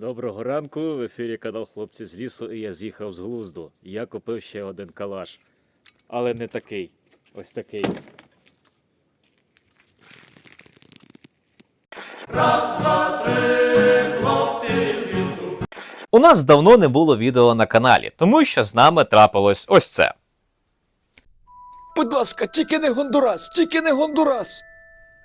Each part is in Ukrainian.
Доброго ранку. В ефірі канал Хлопці з лісу, і я з'їхав з глузду. Я купив ще один калаш. Але не такий. Ось такий. У нас давно не було відео на каналі, тому що з нами трапилось ось це. Будь ласка, тільки не Гондурас, тільки не Гондурас.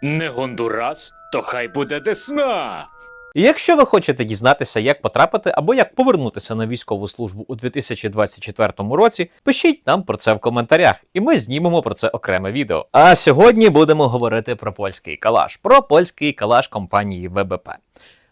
Не Гондурас, то хай буде Десна. І якщо ви хочете дізнатися, як потрапити або як повернутися на військову службу у 2024 році, пишіть нам про це в коментарях, і ми знімемо про це окреме відео. А сьогодні будемо говорити про польський калаш, про польський калаш компанії ВБП.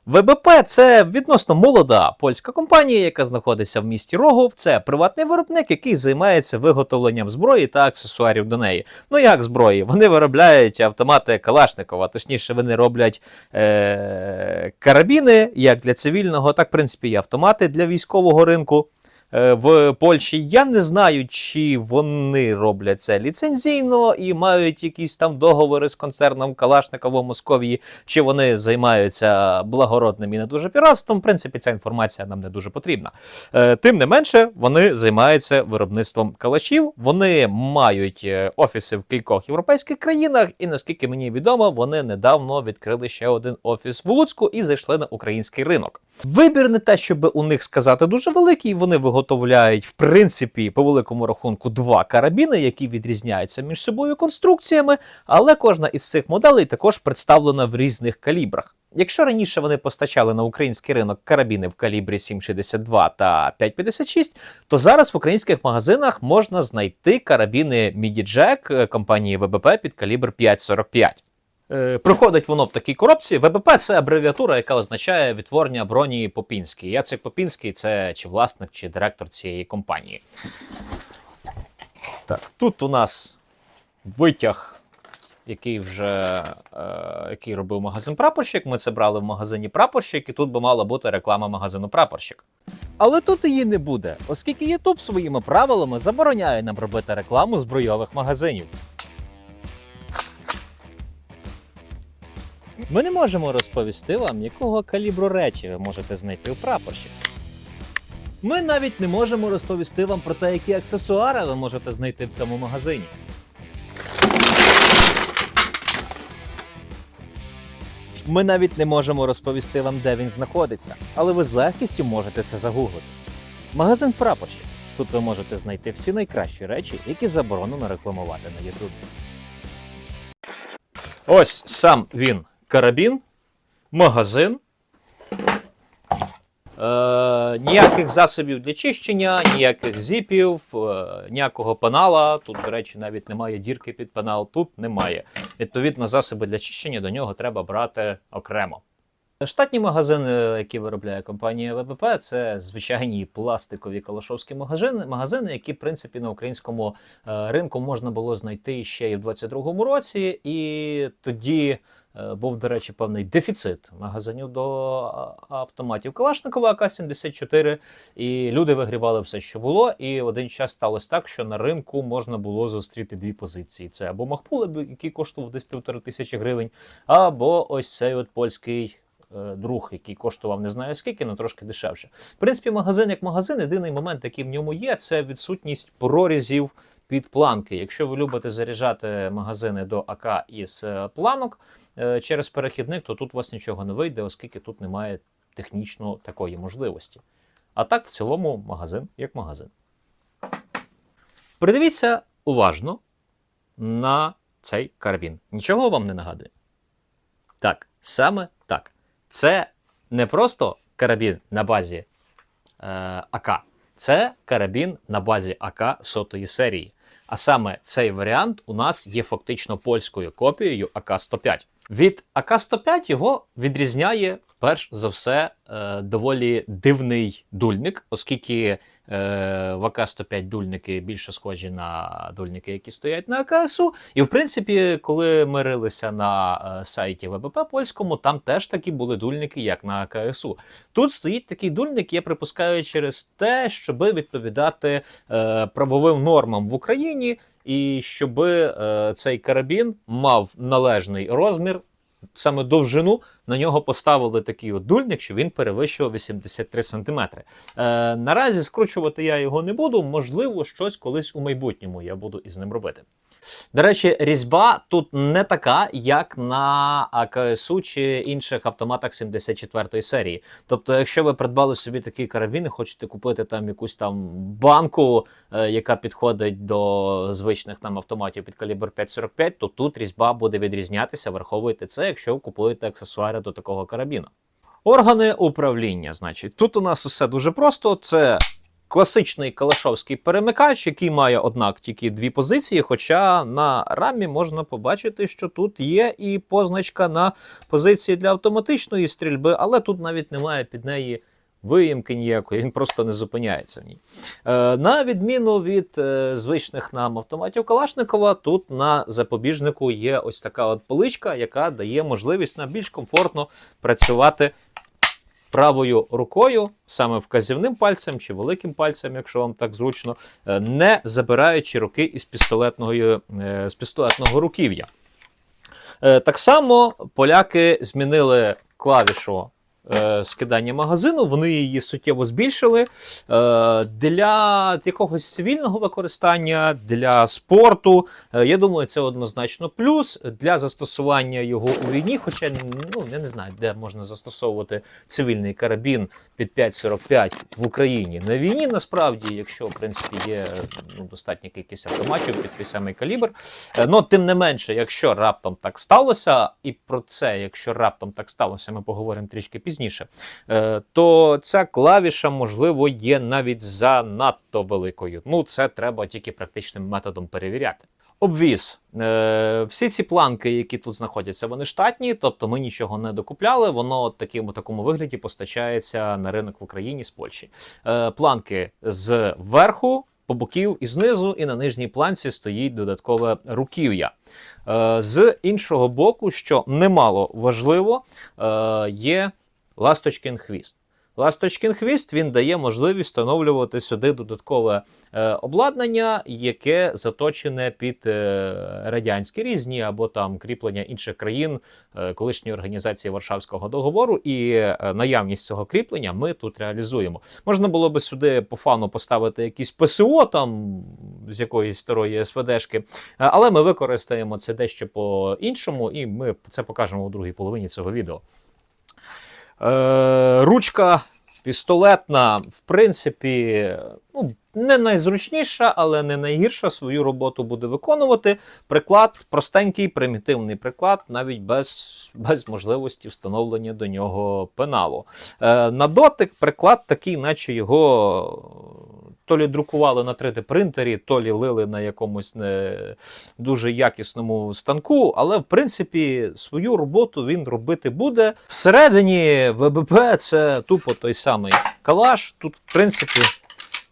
ВБП це відносно молода польська компанія, яка знаходиться в місті Рогов. Це приватний виробник, який займається виготовленням зброї та аксесуарів до неї. Ну як зброї? Вони виробляють автомати Калашникова, точніше, вони роблять е- карабіни як для цивільного, так в принципі і автомати для військового ринку. Е, В Польщі я не знаю, чи вони роблять це ліцензійно і мають якісь там договори з концерном Калашникова в Московії, чи вони займаються благородним і не дуже піратством. В принципі, ця інформація нам не дуже потрібна. Е, Тим не менше, вони займаються виробництвом калашів. Вони мають е, офіси в кількох європейських країнах, і наскільки мені відомо, вони недавно відкрили ще один офіс в Луцьку і зайшли на український ринок. Вибір не те, щоб у них сказати дуже великий. Вони виготовляють, в принципі, по великому рахунку, два карабіни, які відрізняються між собою конструкціями, але кожна із цих моделей також представлена в різних калібрах. Якщо раніше вони постачали на український ринок карабіни в калібрі 7,62 та 5,56, то зараз в українських магазинах можна знайти карабіни MIDI Jack е, компанії ВБП під калібр 5,45. Е, Приходить воно в такій коробці. ВБП це абревіатура, яка означає відтворення броні Попінський. Яцек Попінський це чи власник, чи директор цієї компанії. Так, тут у нас витяг, який вже е, який робив магазин Прапорщик. Ми це брали в магазині Прапорщик, і тут би мала бути реклама магазину Прапорщик. Але тут її не буде, оскільки YouTube своїми правилами забороняє нам робити рекламу збройових магазинів. Ми не можемо розповісти вам, якого калібру речі ви можете знайти у прапорщик. Ми навіть не можемо розповісти вам про те, які аксесуари ви можете знайти в цьому магазині. Ми навіть не можемо розповісти вам, де він знаходиться, але ви з легкістю можете це загуглити. Магазин прапорщик. Тут ви можете знайти всі найкращі речі, які заборонено рекламувати на YouTube. Ось сам він карабін, магазин. Е, ніяких засобів для чищення, ніяких зіпів, е, ніякого панала. Тут, до речі, навіть немає дірки під панал, Тут немає. Відповідно, засоби для чищення до нього треба брати окремо. Штатні магазини, які виробляє компанія ВБП, це звичайні пластикові калашовські магазини, магазини, які, в принципі, на українському е, ринку можна було знайти ще і в 22-му році, і тоді е, був, до речі, певний дефіцит магазинів до автоматів Калашникова АК-74, і люди вигрівали все, що було. І в один час сталося так, що на ринку можна було зустріти дві позиції: це або Махпули, який коштував десь півтори тисячі гривень, або ось цей от польський. Е, Друг, який коштував не знаю скільки, але трошки дешевше. В принципі, магазин як магазин, єдиний момент, який в ньому є, це відсутність прорізів під планки. Якщо ви любите заряджати магазини до АК із е, планок е, через перехідник, то тут у вас нічого не вийде, оскільки тут немає технічно такої можливості. А так, в цілому, магазин як магазин. Придивіться уважно на цей карабін. Нічого вам не нагадує? Так, саме. Це не просто карабін на базі е, АК, це карабін на базі АК сотої серії. А саме цей варіант у нас є фактично польською копією АК-105. Від АК-105 його відрізняє перш за все е, доволі дивний дульник, оскільки е, в АК-105 дульники більше схожі на дульники, які стоять на АКСу. І в принципі, коли ми рилися на е, сайті ВБП польському, там теж такі були дульники, як на АКСу. Тут стоїть такий дульник, я припускаю, через те, щоб відповідати е, правовим нормам в Україні, і щоб е, цей карабін мав належний розмір саме довжину, на нього поставили такий от дульник, що він перевищував 83 см. Е, наразі скручувати я його не буду, можливо, щось колись у майбутньому я буду із ним робити. До речі, різьба тут не така, як на АКСУ чи інших автоматах 74-ї серії. Тобто, якщо ви придбали собі такий карабін і хочете купити там якусь там банку, е, яка підходить до звичних там автоматів під калібр 5.45, то тут різьба буде відрізнятися. Враховуйте це, якщо ви купуєте аксесуари до такого карабіна. Органи управління, значить, тут у нас усе дуже просто. Це класичний калашовський перемикач, який має, однак, тільки дві позиції. Хоча на рамі можна побачити, що тут є і позначка на позиції для автоматичної стрільби, але тут навіть немає під неї. Виїмки ніякої, він просто не зупиняється в ній. Е, на відміну від е, звичних нам автоматів Калашникова, тут на запобіжнику є ось така от поличка, яка дає можливість нам більш комфортно працювати правою рукою, саме вказівним пальцем чи великим пальцем, якщо вам так зручно, е, не забираючи руки із пістолетного, е, з пістолетного руків'я. Е, Так само поляки змінили клавішу скидання магазину, вони її суттєво збільшили. Е, Для якогось цивільного використання, для спорту, е, я думаю, це однозначно плюс. Для застосування його у війні, хоча ну, я не знаю, де можна застосовувати цивільний карабін під 5,45 в Україні. На війні насправді, якщо в принципі є ну, достатня кількість автоматів під той самий калібр. Е, Ну, тим не менше, якщо раптом так сталося, і про це, якщо раптом так сталося, ми поговоримо трішки пізніше, е, то ця клавіша, можливо, є навіть занадто великою. Ну, це треба тільки практичним методом перевіряти. Обвіз. Е, всі ці планки, які тут знаходяться, вони штатні, тобто ми нічого не докупляли. Воно таким, у такому вигляді постачається на ринок в Україні з Польщі. Е, планки з верху, по боків і знизу, і на нижній планці стоїть додаткове руків'я. Е, з іншого боку, що немало важливо, е, є ласточкин хвіст. Ласточкин хвіст він дає можливість встановлювати сюди додаткове е, обладнання, яке заточене під е, радянські різні або там кріплення інших країн е, колишньої організації Варшавського договору. І е, наявність цього кріплення ми тут реалізуємо. Можна було би сюди по фану поставити якісь ПСО там з якоїсь старої СВДшки, е, але ми використаємо це дещо по-іншому, і ми це покажемо у другій половині цього відео. Е, ручка пістолетна, в принципі, ну, не найзручніша, але не найгірша свою роботу буде виконувати. Приклад простенький, примітивний приклад, навіть без, без можливості встановлення до нього пеналу. Е, на дотик приклад такий, наче його. То лі друкували на 3D принтері, то лі лили на якомусь не дуже якісному станку, але в принципі свою роботу він робити буде. Всередині ВБП це тупо той самий калаш. Тут, в принципі,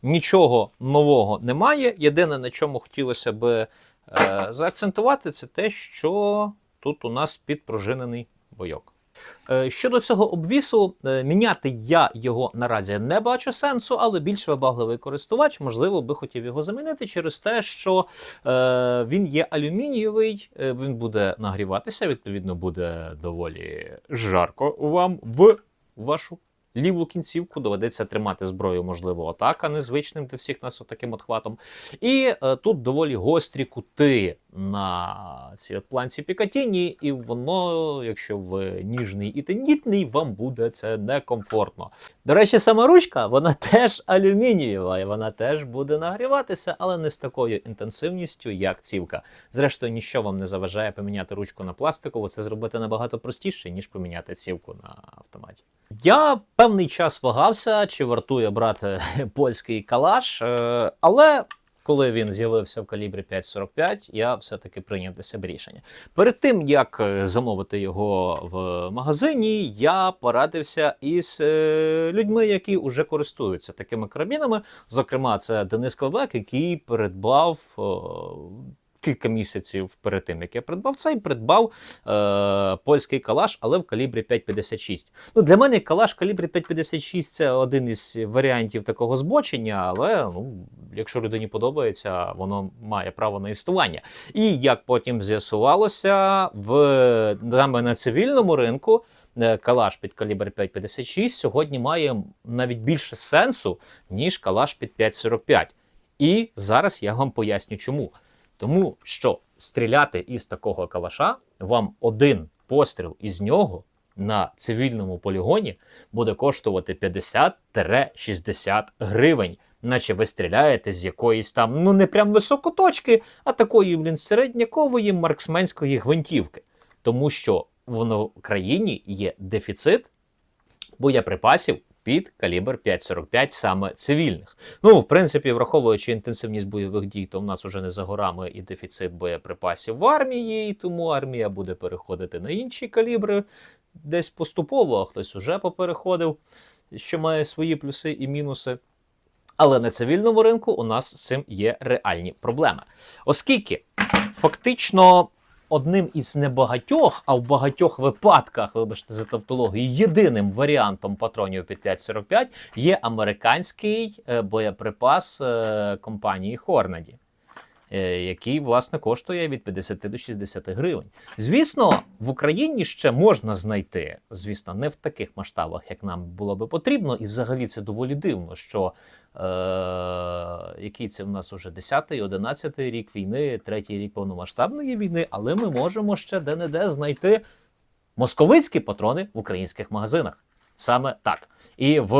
нічого нового немає. Єдине, на чому хотілося би е, заакцентувати, це те, що тут у нас підпружинений бойок. Е, Щодо цього обвісу, е, міняти я його наразі не бачу сенсу, але більш вибагливий користувач, можливо, би хотів його замінити через те, що е, він є алюмінієвий, е, він буде нагріватися, відповідно, буде доволі жарко вам в вашу. Ліву кінцівку доведеться тримати зброю, можливо, отак, а не звичним для всіх нас отаким от хватом. І е, тут доволі гострі кути на цій планці Пікатіні, і воно, якщо ви ніжний і тендітний, вам буде це некомфортно. До речі, сама ручка, вона теж алюмінієва, і вона теж буде нагріватися, але не з такою інтенсивністю, як цівка. Зрештою, ніщо вам не заважає поміняти ручку на пластикову, це зробити набагато простіше, ніж поміняти цівку на автоматі. Я певний час вагався, чи вартує брати польський калаш, е, але коли він з'явився в калібрі 5.45, я все-таки прийняв для себе рішення. Перед тим як е, замовити його в магазині, я порадився із е, людьми, які вже користуються такими карабінами. Зокрема, це Денис Квебек, який придбав. Кілька місяців перед тим, як я придбав цей, придбав е, польський калаш, але в калібрі 5,56. Ну, для мене калаш в калібрі 5,56 це один із варіантів такого збочення, але ну, якщо людині подобається, воно має право на існування. І як потім з'ясувалося, в саме на цивільному ринку е, калаш під калібр 5,56 сьогодні має навіть більше сенсу, ніж калаш під 5,45. І зараз я вам поясню, чому. Тому що стріляти із такого калаша вам один постріл із нього на цивільному полігоні буде коштувати 50-60 гривень. Наче ви стріляєте з якоїсь там, ну не прям високоточки, а такої, блін, середнякової марксменської гвинтівки. Тому що в країні є дефіцит боєприпасів під калібр 5,45 саме цивільних. Ну, в принципі, враховуючи інтенсивність бойових дій, то в нас уже не за горами і дефіцит боєприпасів в армії, і тому армія буде переходити на інші калібри десь поступово, а хтось уже попереходив, що має свої плюси і мінуси. Але на цивільному ринку у нас з цим є реальні проблеми. Оскільки фактично одним із небагатьох, а в багатьох випадках, вибачте за тавтологію, єдиним варіантом патронів під 5,45 є американський е, боєприпас е, компанії е, який, власне, коштує від 50 до 60 гривень. Звісно, в Україні ще можна знайти, звісно, не в таких масштабах, як нам було би потрібно, і взагалі це доволі дивно, що е, який це в нас уже 10-й, 11-й рік війни, третій рік повномасштабної війни, але ми можемо ще де-не-де знайти московицькі патрони в українських магазинах. Саме так. І в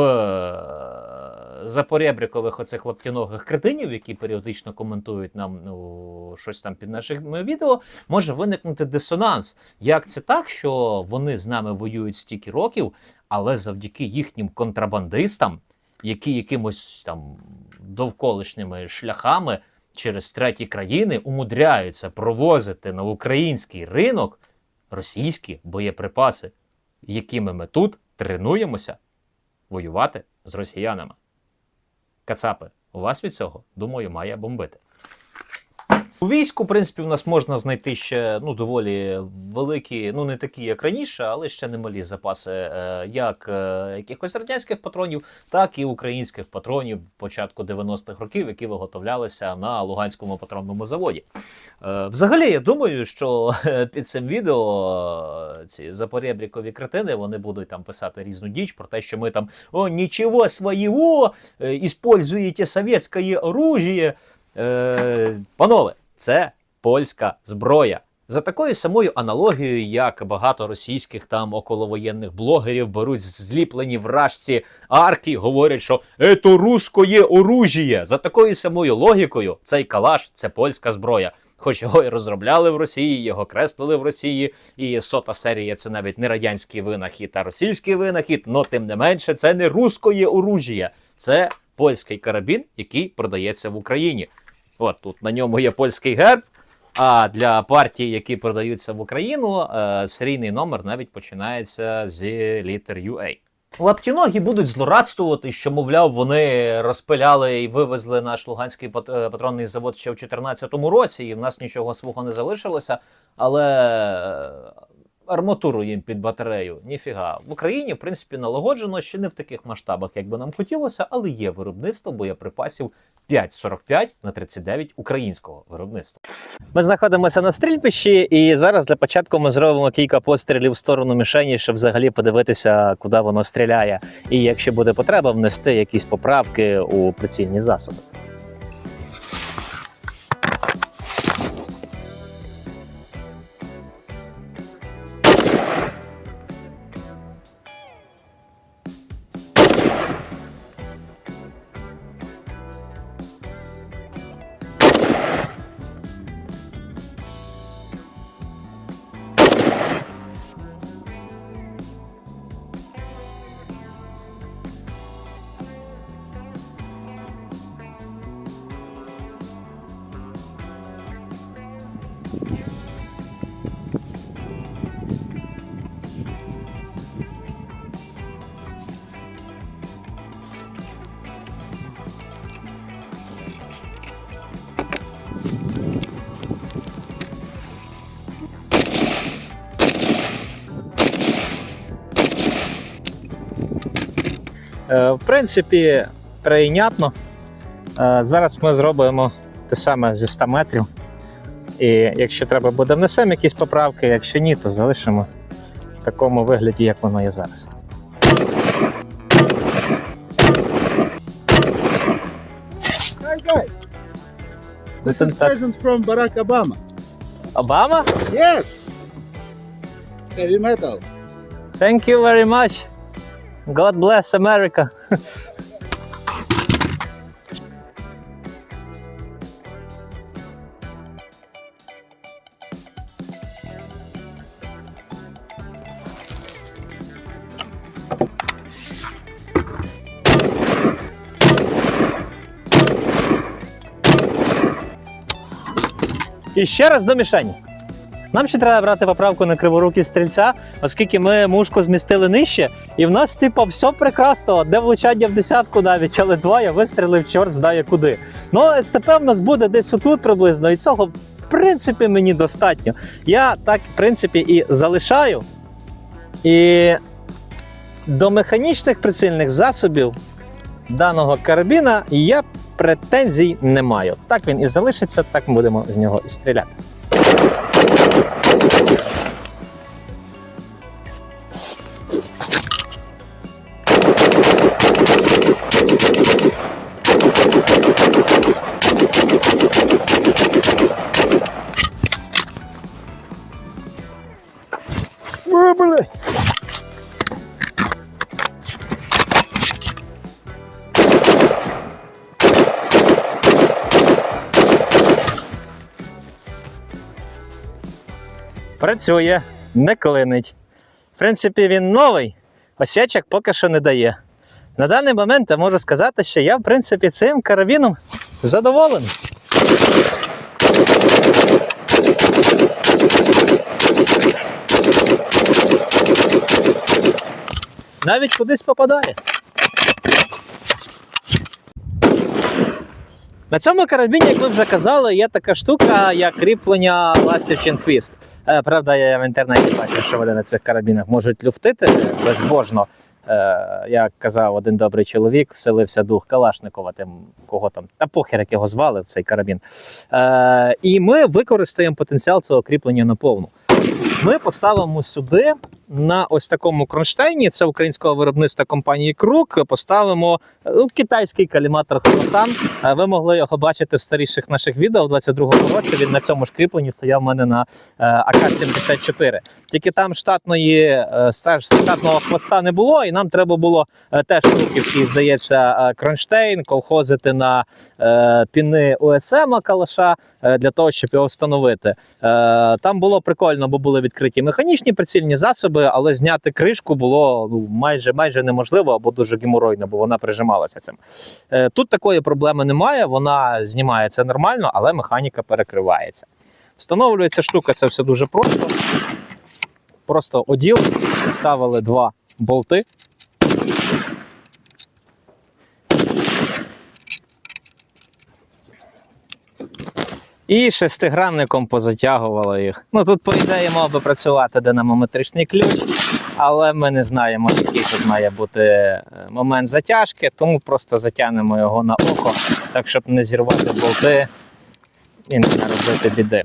е, запорєбрікових оцих лаптяногих кретинів, які періодично коментують нам ну, щось там під нашими відео, може виникнути дисонанс. Як це так, що вони з нами воюють стільки років, але завдяки їхнім контрабандистам, які якимось там довколишніми шляхами через треті країни умудряються провозити на український ринок російські боєприпаси, якими ми тут тренуємося воювати з росіянами. Кацапи, у вас від цього, думаю, має бомбити. У війську, в принципі, у нас можна знайти ще ну, доволі великі, ну не такі, як раніше, але ще немалі запаси е, як е, якихось радянських патронів, так і українських патронів початку 90-х років, які виготовлялися на Луганському патронному заводі. Е, взагалі, я думаю, що під цим відео ці запорєбрікові кретини вони будуть там писати різну діч про те, що ми там о, нічого свого, е, іспользуєте совєтське оружие. Е, панове, це польська зброя. За такою самою аналогією, як багато російських там околовоєнних блогерів беруть зліплені вражці арки, говорять, що «Ето русское оружіє. За такою самою логікою, цей калаш це польська зброя. Хоч його і розробляли в Росії, його креслили в Росії, і сота серія це навіть не радянський винахід, а російський винахід, но тим не менше, це не русское оружіє, це польський карабін, який продається в Україні. От тут на ньому є польський герб. А для партій, які продаються в Україну, е, серійний номер навіть починається з літер UA. Лаптіногі будуть злорадствувати, що, мовляв, вони розпиляли і вивезли наш Луганський е, патронний завод ще в 2014 році, і в нас нічого свого не залишилося. Але е, арматуру їм під батарею ніфіга. В Україні, в принципі, налагоджено ще не в таких масштабах, як би нам хотілося, але є виробництво боєприпасів 5,45 на 39 українського виробництва. Ми знаходимося на стрільбищі, і зараз для початку ми зробимо кілька пострілів в сторону мішені, щоб взагалі подивитися, куди воно стріляє, і якщо буде потреба, внести якісь поправки у прицільні засоби. В принципі, прийнятно. Е, Зараз ми зробимо те саме зі 100 метрів. І якщо треба буде, внесемо якісь поправки, якщо ні, то залишимо в такому вигляді, як воно є зараз. Hi guys. This is present from Barack Obama. Обама? Yes. Heavy metal. Thank you very much. God bless America. І ще раз до мішені. Нам ще треба брати поправку на криворукі стрільця, оскільки ми мушку змістили нижче, і в нас, типу, все прекрасно, де влучання в десятку навіть, але два я вистрілив, чорт знає куди. Ну, СТП в нас буде десь отут приблизно, і цього, в принципі, мені достатньо. Я так, в принципі, і залишаю. І до механічних прицільних засобів даного карабіна я претензій не маю. Так він і залишиться, так ми будемо з нього і стріляти. Працює, не клинить. В принципі, він новий, осячок поки що не дає. На даний момент я можу сказати, що я, в принципі, цим карабіном задоволений. Навіть кудись попадає. На цьому карабіні, як ви вже казали, є така штука, як кріплення ластівчин хвіст. Е, Правда, я в інтернеті бачив, що вони на цих карабінах можуть люфтити безбожно. Е, Як казав один добрий чоловік, вселився дух Калашникова, тим кого там, та похер, як його звали в цей карабін. Е, І ми використаємо потенціал цього кріплення на повну. Ми поставимо сюди на ось такому кронштейні. Це українського виробництва компанії Крук. Поставимо ну, китайський каліматор Хросан. Е, Ви могли його бачити в старіших наших відео. У 22-му році він на цьому ж кріпленні стояв у мене на е, АК-74. Тільки там штатної штатного хвоста не було, і нам треба було теж круківський, здається, кронштейн, колхозити на піни УСМ калаша для того, щоб його встановити. Там було прикольно, бо були відкриті механічні прицільні засоби, але зняти кришку було ну, майже майже неможливо або дуже геморойно, бо вона прижималася цим. Е, Тут такої проблеми немає, вона знімається нормально, але механіка перекривається. Встановлюється штука, це все дуже просто. Просто оділ, вставили два болти. І шестигранником позатягували їх. Ну тут, по ідеї, мав би працювати динамометричний ключ, але ми не знаємо, який тут має бути е, момент затяжки, тому просто затягнемо його на око, так щоб не зірвати болти і не наробити біди.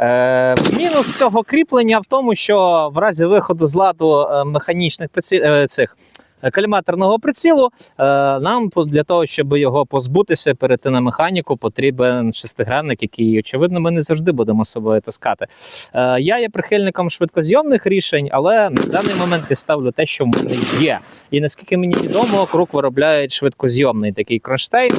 Е, мінус цього кріплення в тому, що в разі виходу з ладу е, механічних е, цих каліматорного прицілу, е, нам для того, щоб його позбутися, перейти на механіку, потрібен шестигранник, який, очевидно, ми не завжди будемо з собою таскати. Е, я є прихильником швидкозйомних рішень, але на даний момент я ставлю те, що в мене є. І наскільки мені відомо, круг виробляють швидкозйомний такий кронштейн.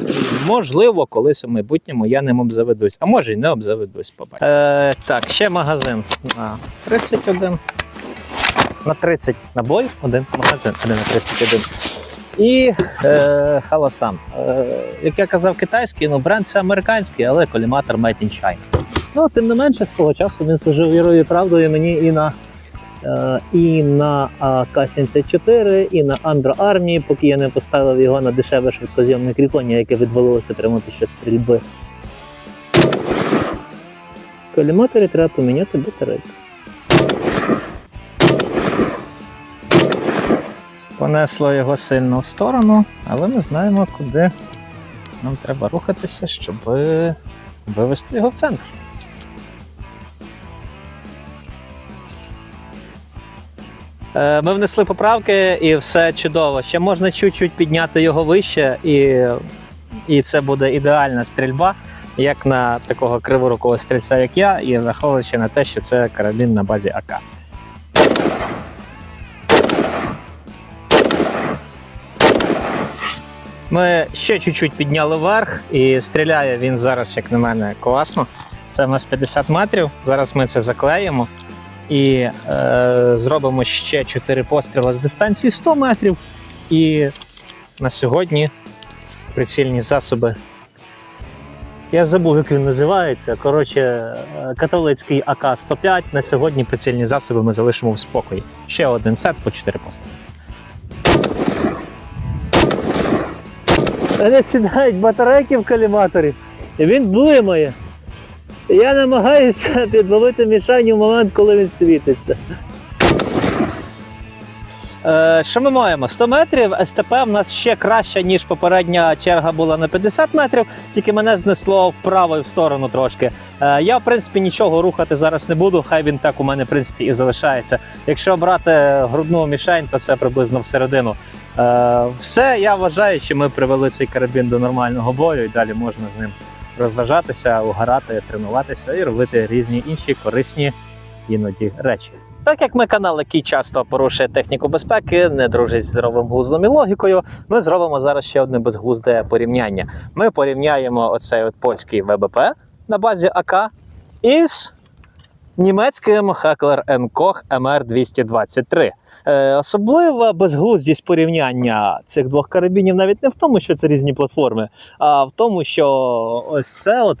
Можливо, колись у майбутньому я ним обзаведусь, а може й не обзаведусь. Побачимо. Е, так, ще магазин на 31. На 30 набой, один магазин, один на 31. І е, Халасан. Е, як я казав, китайський, ну бренд це американський, але коліматор Made in China. Ну, тим не менше, свого часу він служив вірою і правдою мені і на, е, і на АК-74, і на Андро Армії, поки я не поставив його на дешеве швидкозйомне кріплення, яке відвалилося прямо під час стрільби. Коліматорі треба поміняти батарейку. Понесло його сильно в сторону, але ми знаємо, куди нам треба рухатися, щоб вивести його в центр. Е, Ми внесли поправки і все чудово. Ще можна чуть-чуть підняти його вище, і, і це буде ідеальна стрільба, як на такого криворукого стрільця, як я, і враховуючи на те, що це карабін на базі АК. Ми ще чуть-чуть підняли вверх, і стріляє він зараз, як на мене, класно. Це в нас 50 метрів. Зараз ми це заклеїмо і е, зробимо ще 4 постріли з дистанції 100 метрів. І на сьогодні прицільні засоби. Я забув, як він називається. Коротше, е, католицький АК-105. На сьогодні прицільні засоби ми залишимо в спокої. Ще один сет по 4 постріли. Вони сідають батарейки в каліматорі, і він блимає. Я намагаюся підловити мішень у момент, коли він світиться. Е, що ми маємо? 100 метрів. СТП в нас ще краще, ніж попередня черга була на 50 метрів, тільки мене знесло вправо і в сторону трошки. Е, я, в принципі, нічого рухати зараз не буду. Хай він так у мене, в принципі, і залишається. Якщо брати грудну мішень, то це приблизно всередину. Е, все, я вважаю, що ми привели цей карабін до нормального бою, і далі можна з ним розважатися, угорати, тренуватися і робити різні інші корисні іноді речі. Так як ми канал, який часто порушує техніку безпеки, не дружить з здоровим глуздом і логікою, ми зробимо зараз ще одне безглузде порівняння. Ми порівняємо оцей от польський ВБП на базі АК із німецьким Heckler Koch MR223. Е, особлива безглуздість порівняння цих двох карабінів навіть не в тому, що це різні платформи, а в тому, що ось це от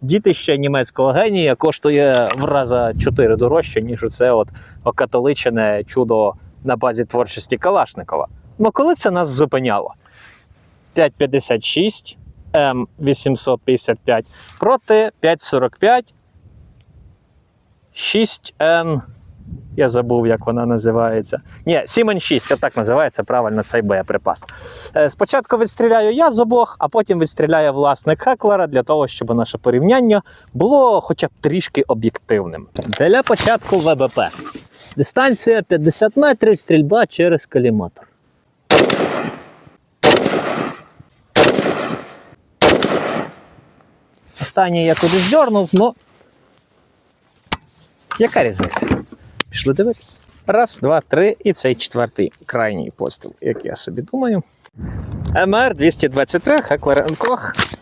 дітище німецького генія коштує в раза 4 дорожче, ніж оце от окатоличене чудо на базі творчості Калашникова. Ну коли це нас зупиняло? 5,56 М855 проти 5,45 6Н. Я забув, як вона називається. Ні, Сімен 6, отак називається правильно цей боєприпас. Е, Спочатку відстріляю я з обох, а потім відстріляє власник Хеклера для того, щоб наше порівняння було хоча б трішки об'єктивним. Для початку ВБП. Дистанція 50 метрів, стрільба через каліматор. Останній я кудись дьорнув, ну. Яка різниця? Пішли дивитися. Раз, два, три, і цей четвертий крайній постріл, як я собі думаю. МР 223, Heckler Koch,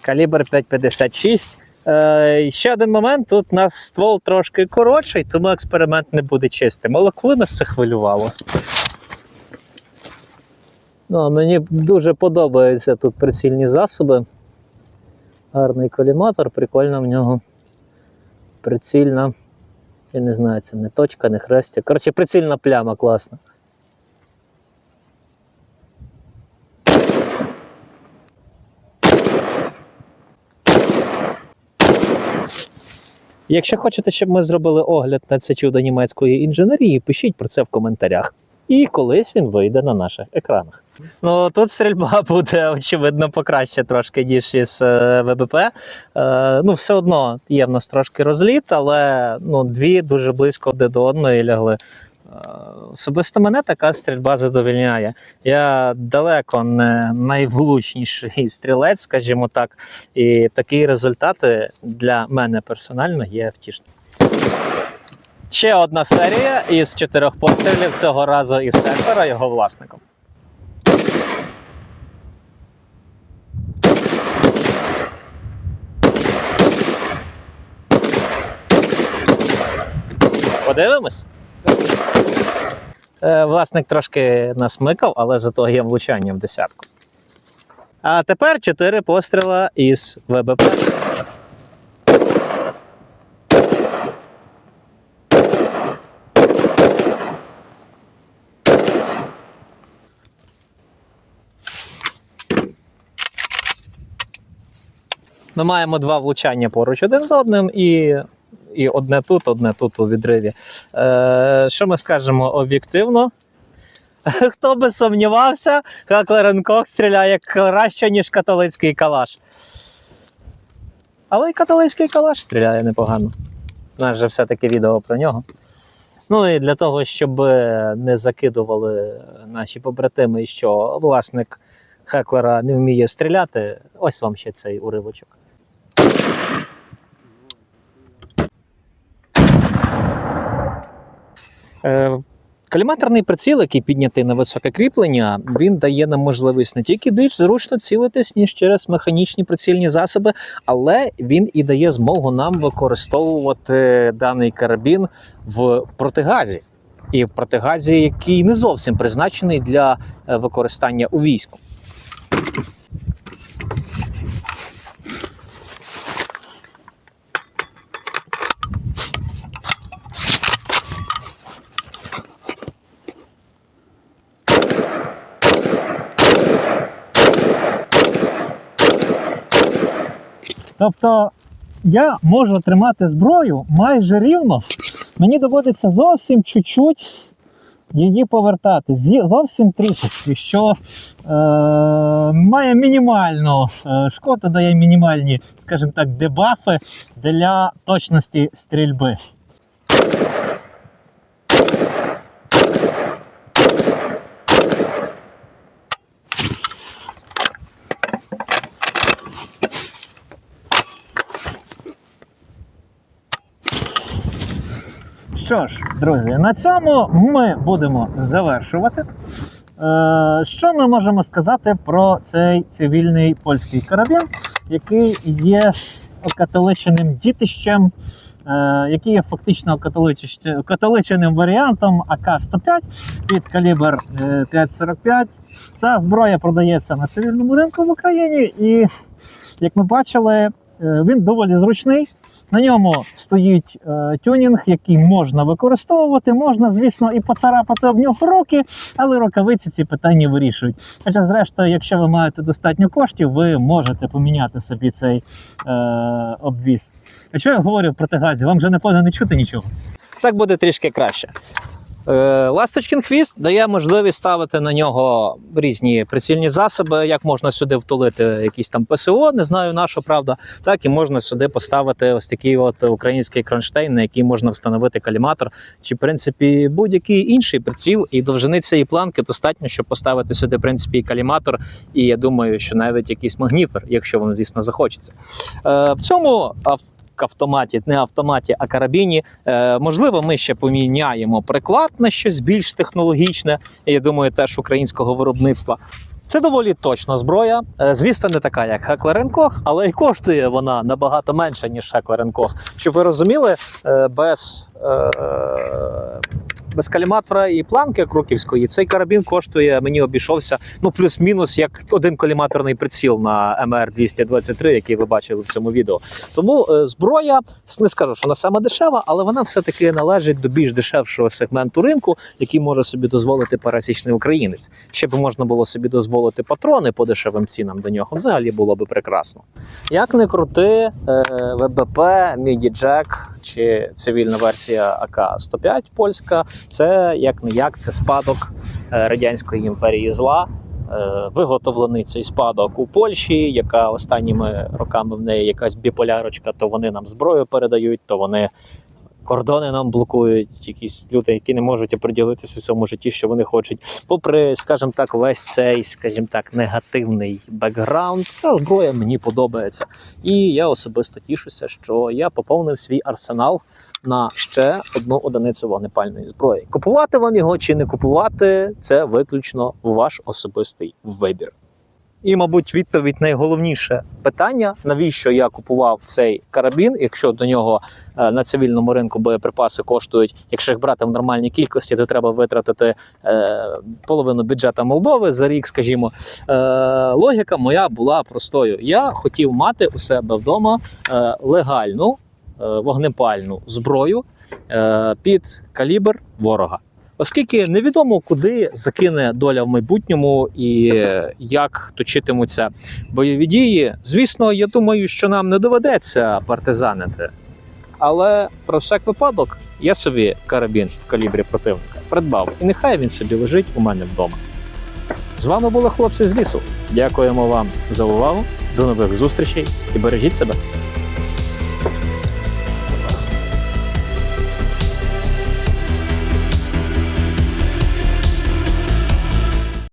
калібр 5,56. Е, ще один момент: тут у нас ствол трошки коротший, тому експеримент не буде чистим. Але коли нас це хвилювало? Ну, мені дуже подобаються тут прицільні засоби. Гарний коліматор, прикольно в нього. Прицільна. Я не знаю, це не точка, не хрестя. Коротше, прицільна пляма класна. Якщо хочете, щоб ми зробили огляд на це чудо німецької інженерії, пишіть про це в коментарях. І колись він вийде на наших екранах. Ну тут стрільба буде очевидно покраще трошки, ніж із е, ВБП. Е, ну, все одно є в нас трошки розліт, але ну, дві дуже близько одне до одної лягли. Е, Особисто мене така стрільба задовільняє. Я далеко не найвлучніший стрілець, скажімо так, і такі результати для мене персонально є втішними. Ще одна серія із чотирьох пострілів цього разу із Хекера, його власником. Подивимось. Е, Власник трошки насмикав, але зато є влучання в десятку. А тепер чотири постріла із ВБП. Ми маємо два влучання поруч один з одним, і, і одне тут, одне тут у відриві. Е, що ми скажемо об'єктивно? Хто би сумнівався, Кох стріляє краще, ніж католицький калаш. Але й католицький калаш стріляє непогано. У нас же все-таки відео про нього. Ну і для того, щоб не закидували наші побратими, що власник Хеклера не вміє стріляти, ось вам ще цей уривочок. Каліматорний приціл, який піднятий на високе кріплення, він дає нам можливість не тільки більш зручно цілитись, ніж через механічні прицільні засоби, але він і дає змогу нам використовувати даний карабін в протигазі. І в протигазі, який не зовсім призначений для е, використання у війську. Тобто я можу тримати зброю майже рівно. Мені доводиться зовсім чуть-чуть її повертати. Зовсім трішечки, що е, має мінімальну е, шкоду, дає мінімальні, скажімо так, дебафи для точності стрільби. Що ж, друзі, на цьому ми будемо завершувати. Е, Що ми можемо сказати про цей цивільний польський карабін, який є окатоличеним дітищем, е, який є фактично окатоличеним варіантом АК-105 під калібр е, 5,45. Ця зброя продається на цивільному ринку в Україні, і як ми бачили, е, він доволі зручний. На ньому стоїть е, тюнінг, який можна використовувати. Можна, звісно, і поцарапати об нього руки, але рукавиці ці питання вирішують. Хоча, зрештою, якщо ви маєте достатньо коштів, ви можете поміняти собі цей е, обвіз. А що я говорю про тегазі? Вам вже напевно не чути нічого. Так буде трішки краще. Е, Ласточкін хвіст дає можливість ставити на нього різні прицільні засоби. Як можна сюди втулити якісь там ПСО, не знаю на що правда. Так і можна сюди поставити ось такий от український кронштейн, на який можна встановити каліматор, чи в принципі будь-який інший приціл. І довжини цієї планки достатньо, щоб поставити сюди в принципі і каліматор. І я думаю, що навіть якийсь магніфер, якщо вам звісно захочеться. Е, в цьому автоматі, не автоматі, а карабіні. Е, можливо, ми ще поміняємо приклад на щось більш технологічне. Я думаю, теж українського виробництва. Це доволі точна зброя. Е, Звісно, не така, як Koch, але й коштує вона набагато менше, ніж Heckler Koch. Щоб ви розуміли, е, без, е, без каліматора і планки кроківської цей карабін коштує, мені обійшовся ну плюс-мінус як один коліматорний приціл на МР 223, який ви бачили в цьому відео. Тому е, зброя не скажу, що вона саме дешева, але вона все-таки належить до більш дешевшого сегменту ринку, який може собі дозволити пересічний українець. Ще б можна було собі дозволити патрони по дешевим цінам до нього. Взагалі було би прекрасно. Як не крути, е, ВБП, MIDI Jack чи цивільна версія АК-105 польська, це як не як це спадок е, радянської імперії зла. Е, Виготовлений цей спадок у Польщі, яка останніми роками в неї якась біполярочка, то вони нам зброю передають, то вони кордони нам блокують, якісь люди, які не можуть оприділитися в цьому житті, що вони хочуть. Попри, скажімо так, весь цей, скажімо так, негативний бекграунд, ця зброя мені подобається. І я особисто тішуся, що я поповнив свій арсенал на ще одну одиницю вогнепальної зброї. Купувати вам його чи не купувати, це виключно ваш особистий вибір. І, мабуть, відповідь найголовніше питання, навіщо я купував цей карабін, якщо до нього е, на цивільному ринку боєприпаси коштують, якщо їх брати в нормальній кількості, то треба витратити е, половину бюджету Молдови за рік, скажімо. Е, логіка моя була простою. Я хотів мати у себе вдома легальну вогнепальну зброю під калібр ворога. Оскільки невідомо, куди закине доля в майбутньому і як точитимуться бойові дії. Звісно, я думаю, що нам не доведеться партизанити. Але про всяк випадок я собі карабін в калібрі противника придбав, і нехай він собі лежить у мене вдома. З вами були хлопці з лісу. Дякуємо вам за увагу. До нових зустрічей і бережіть себе.